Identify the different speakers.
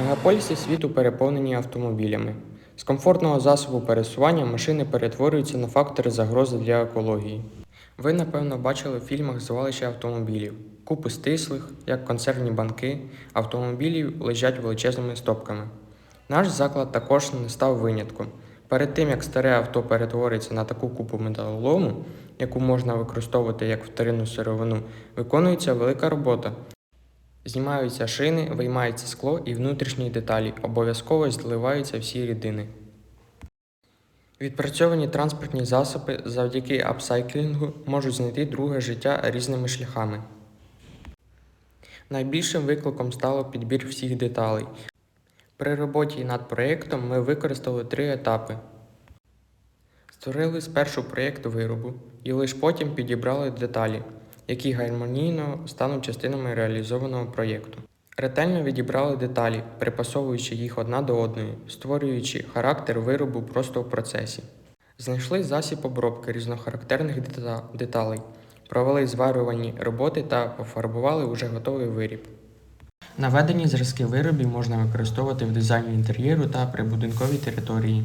Speaker 1: Мегаполіси світу переповнені автомобілями. З комфортного засобу пересування машини перетворюються на фактори загрози для екології. Ви, напевно, бачили в фільмах звалище автомобілів. Купи стислих, як консервні банки, автомобілів лежать величезними стопками. Наш заклад також не став винятком. Перед тим, як старе авто перетвориться на таку купу металолому, яку можна використовувати як вторинну сировину, виконується велика робота. Знімаються шини, виймається скло і внутрішні деталі, обов'язково зливаються всі рідини. Відпрацьовані транспортні засоби завдяки апсайклінгу можуть знайти друге життя різними шляхами. Найбільшим викликом стало підбір всіх деталей. При роботі над проєктом ми використали три етапи. Створили спершу проєкт виробу і лише потім підібрали деталі, які гармонійно стануть частинами реалізованого проєкту. Ретельно відібрали деталі, припасовуючи їх одна до одної, створюючи характер виробу просто в процесі. Знайшли засіб обробки різнохарактерних деталей, провели зварювані роботи та пофарбували уже готовий виріб. Наведені зразки виробів можна використовувати в дизайні інтер'єру та прибудинковій території.